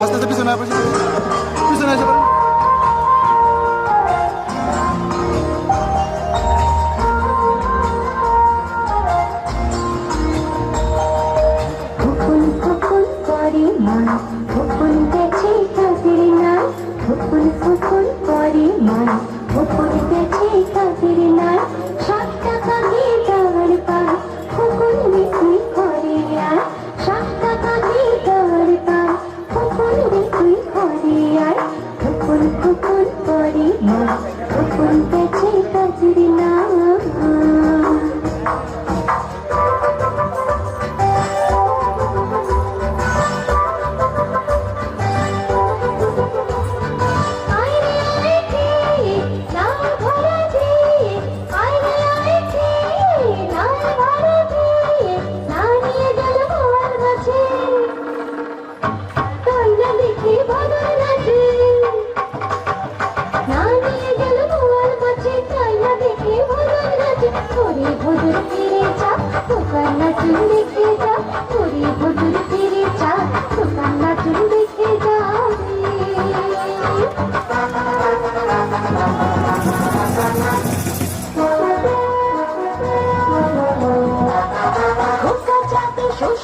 আস্তে আস্তে পিছনে পিছনে এসে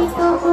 ीतु